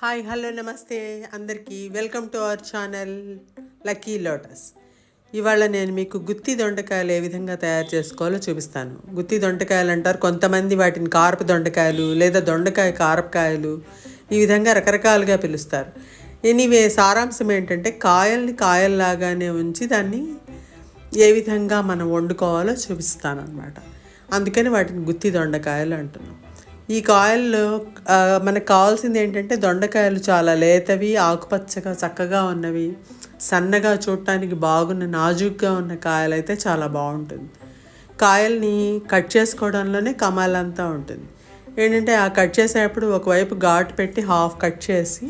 Hi hello నమస్తే. అందరికీ welcome to our channel lucky lotus. ఇవాళ నేను మీకు గుత్తి దొండకాయలు ఏ విధంగా తయారు చేసుకోవాలో చూపిస్తాను. గుత్తి దొండకాయలు అంటారు. కొంతమంది వాటిని కారపు దొండకాయలు లేదా దొండకాయ కారపకాయలు ఈ విధంగా రకరకాలుగా పిలుస్తారు. ఎనీవే సారాంశం ఏంటంటే కాయల్ని కాయల్లాగానే ఉంచి దాన్ని ఏ విధంగా మనం వండుకోవాలో చూపిస్తాను అనమాట అందుకని వాటిని గుత్తి దొండకాయలు అంటున్నాం. ఈ కాయల్లో మనకు కావాల్సింది ఏంటంటే దొండకాయలు చాలా లేతవి ఆకుపచ్చగా చక్కగా ఉన్నవి. సన్నగా చూడటానికి బాగున్న నాజుగ్గా ఉన్న కాయలు అయితే చాలా బాగుంటుంది. కాయల్ని కట్ చేసుకోవడంలోనే కమాలంతా ఉంటుంది. ఏంటంటే ఆ కట్ చేసేటప్పుడు ఒకవైపు ఘాటు పెట్టి హాఫ్ కట్ చేసి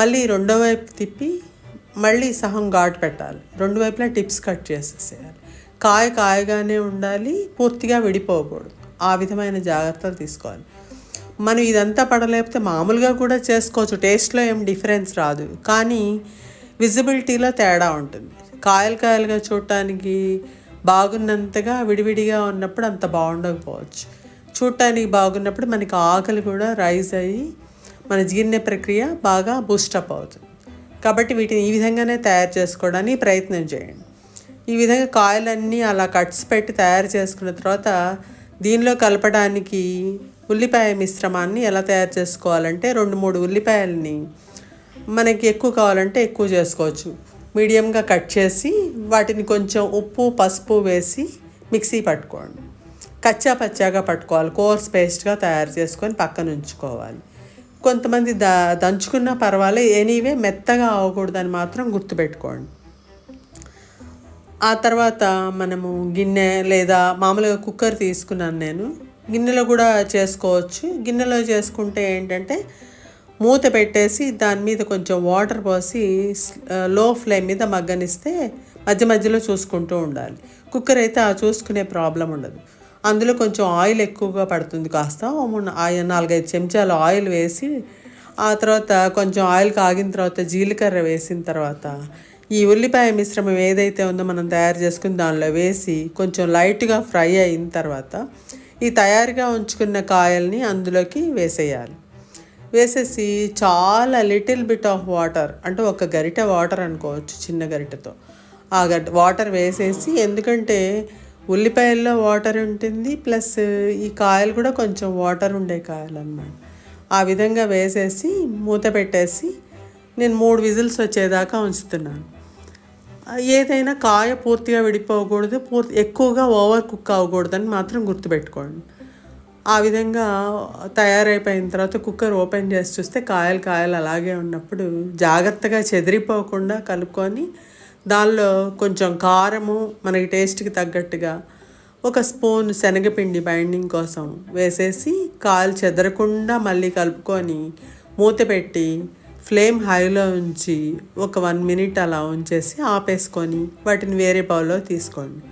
మళ్ళీ రెండో వైపు తిప్పి మళ్ళీ సహం ఘాటు పెట్టాలి. రెండు వైపులా టిప్స్ కట్ చేసేసేయాలి. కాయ కాయగానే ఉండాలి పూర్తిగా విడిపోకూడదు. ఆ విధమైన జాగ్రత్తలు తీసుకోవాలి. మనం ఇదంతా పడలేకపోతే మామూలుగా కూడా చేసుకోవచ్చు. టేస్ట్లో ఏం డిఫరెన్స్ రాదు. కానీ విజిబిలిటీలో తేడా ఉంటుంది. కాయలు కాయలుగా చూడటానికి బాగున్నంతగా విడివిడిగా ఉన్నప్పుడు అంత బాగుండకపోవచ్చు. చూడటానికి బాగున్నప్పుడు మనకి ఆకలి కూడా రైజ్ అయ్యి మన జీర్ణ ప్రక్రియ బాగా బూస్టప్ అవుతుంది. కాబట్టి వీటిని ఈ విధంగానే తయారు చేసుకోవడానికి ప్రయత్నం చేయండి. ఈ విధంగా కాయలన్నీ అలా కట్స్ పెట్టి తయారు చేసుకున్న తర్వాత దీనిలో కలపడానికి ఉల్లిపాయ మిశ్రమాన్ని ఎలా తయారు చేసుకోవాలంటే రెండు మూడు ఉల్లిపాయలని మనకి ఎక్కువ కావాలంటే ఎక్కువ చేసుకోవచ్చు. మీడియంగా కట్ చేసి వాటిని కొంచెం ఉప్పు పసుపు వేసి మిక్సీ పట్టుకోండి. కచ్చా పచ్చాగా పట్టుకోవాలి. కోర్స్ పేస్ట్గా తయారు చేసుకొని పక్కన ఉంచుకోవాలి. కొంతమంది ద దంచుకున్నా పర్వాలేదు. ఎనీవే మెత్తగా అవ్వకూడదని మాత్రం గుర్తుపెట్టుకోండి. ఆ తర్వాత మనము గిన్నె లేదా మామూలుగా కుక్కర్ తీసుకున్నాను నేను. గిన్నెలో కూడా చేసుకోవచ్చు. గిన్నెలో చేసుకుంటే ఏంటంటే మూత పెట్టేసి దాని మీద కొంచెం వాటర్ పోసి లో ఫ్లేమ్ మీద మగ్గనిస్తే మధ్య మధ్యలో చూసుకుంటూ ఉండాలి. కుక్కర్ అయితే ఆ చూసుకునే ప్రాబ్లం ఉండదు. అందులో కొంచెం ఆయిల్ ఎక్కువగా పడుతుంది కాస్త. నాలుగైదు చెంచాలు ఆయిల్ వేసి ఆ తర్వాత కొంచెం ఆయిల్ కాగిన తర్వాత జీలకర్ర వేసిన తర్వాత ఈ ఉల్లిపాయ మిశ్రమం ఏదైతే ఉందో మనం తయారు చేసుకుని దానిలో వేసి కొంచెం లైట్గా ఫ్రై అయిన తర్వాత ఈ తయారుగా ఉంచుకున్న కాయల్ని అందులోకి వేసేయాలి. వేసేసి చాలా లిటిల్ బిట్ ఆఫ్ వాటర్ అంటే ఒక గరిటె వాటర్ అనుకోవచ్చు చిన్న గరిటతో. ఆ గట్ వాటర్ వేసేసి ఎందుకంటే ఉల్లిపాయల్లో వాటర్ ఉంటుంది ప్లస్ ఈ కాయలు కూడా కొంచెం వాటర్ ఉండే కాయలు అన్నమాట ఆ విధంగా వేసేసి మూత పెట్టేసి నేను మూడు విజిల్స్ వచ్చేదాకా ఉంచుతున్నాను. ఏదైనా కాయ పూర్తిగా విడిపోకూడదు పూర్తి ఎక్కువగా ఓవర్ కుక్ అవ్వకూడదని మాత్రం గుర్తుపెట్టుకోండి. ఆ విధంగా తయారైపోయిన తర్వాత కుక్కర్ ఓపెన్ చేసి చూస్తే కాయలు కాయలు అలాగే ఉన్నప్పుడు జాగ్రత్తగా చెదిరిపోకుండా కలుపుకొని దానిలో కొంచెం కారము మనకి టేస్ట్కి తగ్గట్టుగా ఒక స్పూన్ శనగపిండి బైండింగ్ కోసం వేసేసి కాయలు చెదరకుండా మళ్ళీ కలుపుకొని మూత పెట్టి ఫ్లేమ్ హైలో ఉంచి ఒక వన్ మినిట్ అలా ఉంచేసి ఆపేసుకొని వాటిని వేరే బౌల్లో తీసుకోండి.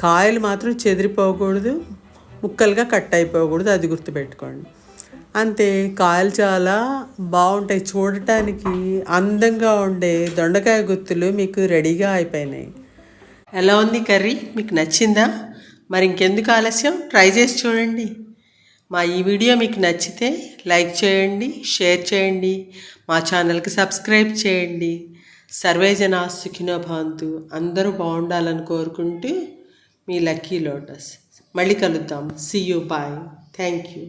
కాయలు మాత్రం చెదిరిపోకూడదు ముక్కలుగా కట్ అయిపోకూడదు అది గుర్తుపెట్టుకోండి. అంతే కాయలు చాలా బాగుంటాయి. చూడటానికి అందంగా ఉండే దొండకాయ గుత్తులు మీకు రెడీగా అయిపోయినాయి. ఎలా ఉంది కర్రీ? మీకు నచ్చిందా? మరి ఇంకెందుకు ఆలస్యం? ట్రై చేసి చూడండి. మా ఈ వీడియో మీకు నచ్చితే లైక్ చేయండి షేర్ చేయండి మా ఛానల్కి సబ్స్క్రైబ్ చేయండి. సర్వే జనా సుఖినో భవంతు అందరూ బాగుండాలని కోరుకుంటూ మీ లక్కీ లోటస్. మళ్ళీ కలుద్దాం. See you bye thank you